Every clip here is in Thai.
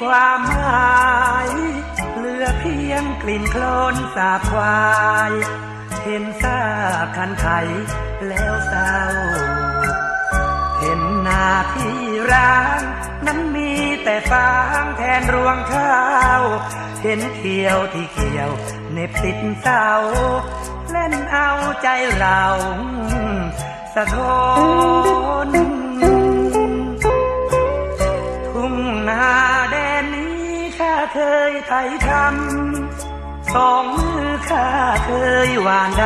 ความหายเหลือเพียงกลิ่นโคลนสาบควาย เห็นซากคันไถแล้วเศร้า เห็นหน้าที่ร้างนั้นมีแต่ฟางแทนรวงข้าว เห็นเขียวที่เขียวเน็บติดเสาเล่นเอาใจเราสะท้อน เคยไถทำสองมือข้าเคยหวานด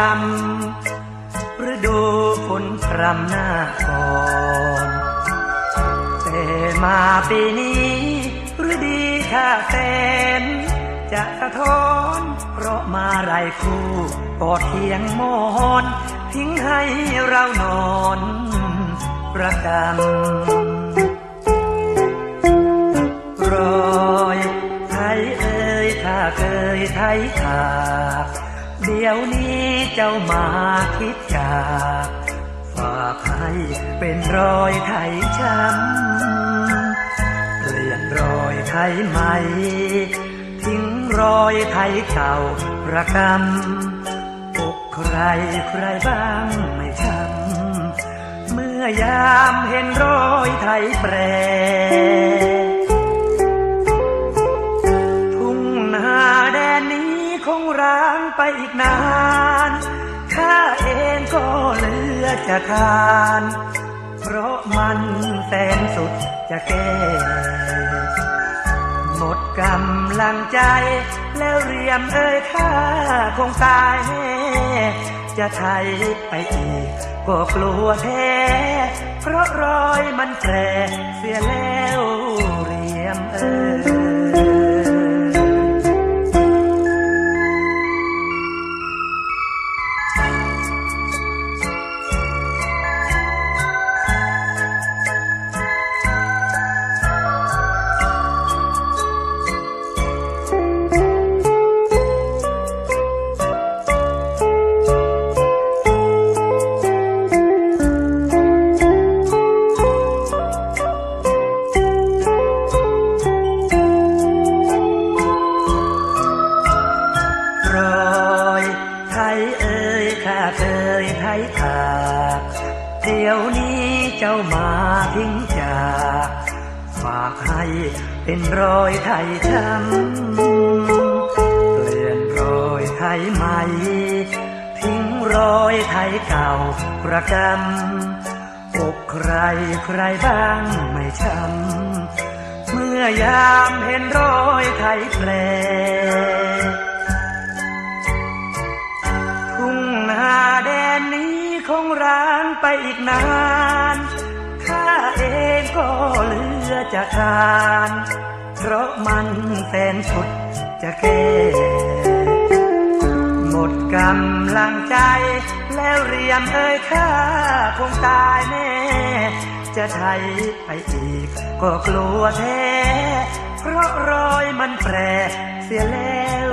ำฤดูฝนพรำหน้าก่อนแต่มาปีนี้ฤดีข้าแสนจะสะท้อนเพราะมาไรคู่กอดเทียงมอนทิ้งให้เรานอนประดำ ยไทยขาเดี๋ยวนี้เจ้ามาคิดจากฝากให้เป็นรอยไทยช้ำเปลี่ยนรอยไทยใหม่ทิ้งรอยไทยเก่าประกำอกใครใครบ้างไม่ช้ำเมื่อยามเห็นรอยไทยแปร จะทาน เพราะมันแสนสุดจะแก้หมดกำลังใจ แล้วเรียมเอ่ยข้าคงตาย จะไทยไปอีก ก็กลัวแท้เพราะรอยมันแผลเสียแล้วเรียมเอ่ย เอ่ยข้าเคยไทยขาดเดี๋ยวนี้เจ้ามาทิ้งจากฝากให้เป็นรอยไทยช้ำเปลี่ยนรอยไทยใหม่ทิ้งรอยไทยเก่าประกำอกใครใครบ้างไม่ช้ำเมื่อยามเห็นรอยไทยแปรางไปอีกนานข้าเองก็เหลือจะทาน เพราะมันแสนสุดจะแก้หมดกำลังใจ แล้วเรียมเอ่ยข้าคงตายแน่ จะไทยไปอีก ก็กลัวแท้ เพราะรอยมันแปรเสียแล้ว